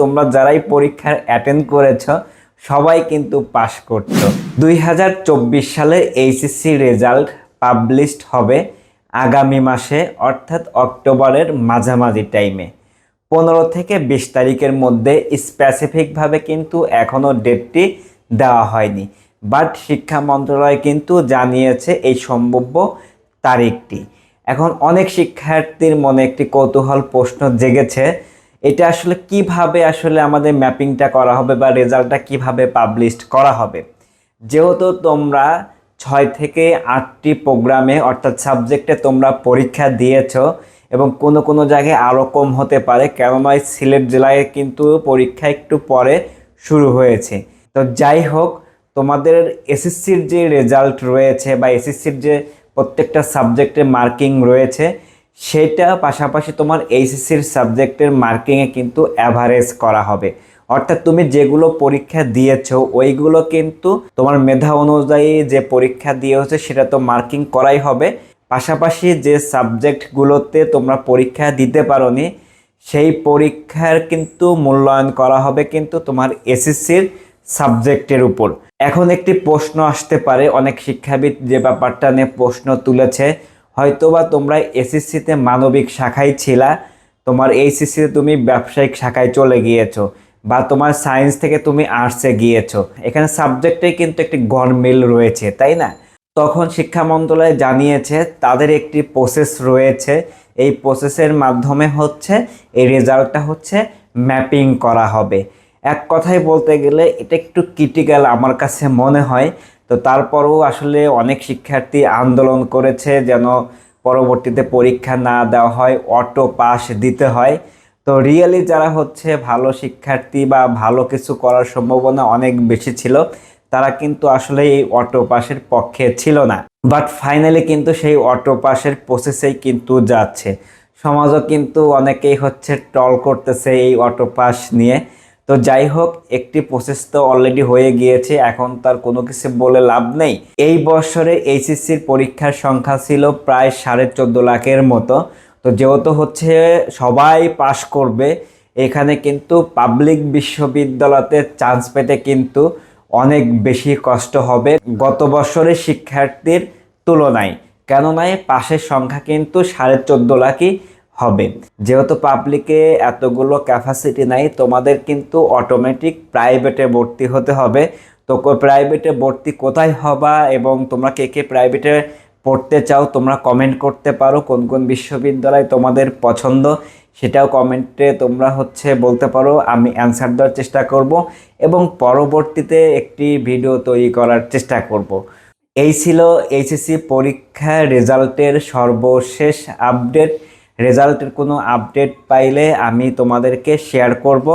তোমরা যারাই পরীক্ষার অ্যাটেন্ড করেছ, সবাই কিন্তু পাশ করছ। দুই হাজার চব্বিশ সালে এইচএসসি রেজাল্ট পাবলিশড হবে আগামী মাসে, অর্থাৎ অক্টোবরের মাঝামাঝি টাইমে পনেরো থেকে বিশ তারিখের মধ্যে স্পেসিফিকভাবে কিন্তু এখনও ডেটটি দেওয়া হয়নি। বাট শিক্ষা মন্ত্রণালয় কিন্তু জানিয়েছে এই সম্ভাব্য তারিখটি। এখন অনেক শিক্ষার্থীর মনে একটি কৌতূহল, প্রশ্ন জেগেছে এটা আসলে কীভাবে আসলে আমাদের ম্যাপিংটা করা হবে বা রেজাল্টটা কীভাবে পাবলিশড করা হবে? যেহেতু তোমরা ছয় থেকে আটটি প্রোগ্রামে, অর্থাৎ সাবজেক্টে তোমরা পরীক্ষা দিয়েছ এবং কোনো কোনো জায়গায় আরও কম হতে পারে, কেননা সিলেট জেলায় কিন্তু পরীক্ষা একটু পরে শুরু হয়েছে। তো যাই হোক, তোমাদের এসএসসির যে রেজাল্ট রয়েছে বা এসএসসির যে প্রত্যেকটা সাবজেক্টের মার্কিং রয়েছে সেটা পাশাপাশি তোমার এইচএসসির সাবজেক্টের মার্কিংয়ে কিন্তু অ্যাভারেজ করা হবে। অর্থাৎ তুমি যেগুলো পরীক্ষা দিয়েছ, ওইগুলো কিন্তু তোমার মেধা অনুযায়ী যে পরীক্ষা দিয়েছে সেটা তো মার্কিং করাই হবে। পাশাপাশি যে সাবজেক্টগুলোতে তোমরা পরীক্ষা দিতে পারোনি, সেই পরীক্ষার কিন্তু মূল্যায়ন করা হবে কিন্তু তোমার এসএসসির সাবজেক্টের উপর। এখন একটি প্রশ্ন আসতে পারে, অনেক শিক্ষাবিদ যে ব্যাপারটা নিয়ে প্রশ্ন তুলেছে। হয়তোবা তোমরা এসএসসিতে মানবিক শাখায় ছিলা, তোমার এইচএসসিতে তুমি ব্যবসায়িক শাখায় চলে গিয়েছো বা তোমার সায়েন্স থেকে তুমি আর্টসে গিয়েছো। এখানে সাবজেক্টে কিন্তু একটি গরমিল রয়েছে, তাই না? তখন শিক্ষা মন্ত্রণালয় জানিয়েছে, তাদের একটি প্রসেস রয়েছে। এই প্রসেসের মাধ্যমে হচ্ছে, এই রেজাল্টটা হচ্ছে ম্যাপিং করা হবে। এক কথায় বলতে গেলে এটা একটু ক্রিটিক্যাল আমার কাছে মনে হয়। তো তারপরেও আসলে অনেক শিক্ষার্থী আন্দোলন করেছে যেন পরবর্তীতে পরীক্ষা না দেওয়া হয়, অটো পাস দিতে হয়। তো রিয়েলি যারা হচ্ছে ভালো শিক্ষার্থী বা ভালো কিছু করার সম্ভাবনা অনেক বেশি ছিল, তারা কিন্তু আসলে এই অটো পাসের পক্ষে ছিল না। বাট ফাইনালি কিন্তু সেই অটো পাসের প্রসেসেই কিন্তু যাচ্ছে। সমাজও কিন্তু অনেকেই হচ্ছে টল করতেছে এই অটো পাস নিয়ে। তো যাই হোক একটি প্রসেস তো অলরেডি হয়ে গিয়েছে, এখন তার কোনো কিছু বলে লাভ নেই। এই বছরে এইচএসসির পরীক্ষার সংখ্যা ছিল প্রায় সাড়ে চোদ্দ লাখের মতো। তো যেহেতু হচ্ছে সবাই পাশ করবে, এখানে কিন্তু পাবলিক বিশ্ববিদ্যালয়তে চান্স পেতে কিন্তু অনেক বেশি কষ্ট হবে গত বছরের শিক্ষার্থীর তুলনায়। কেননা পাশের সংখ্যা কিন্তু সাড়ে চোদ্দ লাখই হবে। যেহেতু পাবলিকে এতগুলো ক্যাপাসিটি নাই, তোমাদের কিন্তু অটোমেটিক প্রাইভেটে ভর্তি হতে হবে। তো প্রাইভেটে ভর্তি কোথায় হবা এবং তোমরা কে কে প্রাইভেটে পড়তে চাও, তোমরা কমেন্ট করতে পারো। কোন কোন বিশ্ববিদ্যালয় তোমাদের পছন্দ সেটাও কমেন্টে তোমরা হচ্ছে বলতে পারো। আমি অ্যান্সার দেওয়ার চেষ্টা করব এবং পরবর্তীতে একটি ভিডিও তৈরি করার চেষ্টা করব। এই ছিল এইচএসসি পরীক্ষা রেজাল্টের সর্বশেষ আপডেট রেজাল্টের কোনো আপডেট পাইলে আমি তোমাদেরকে শেয়ার করব।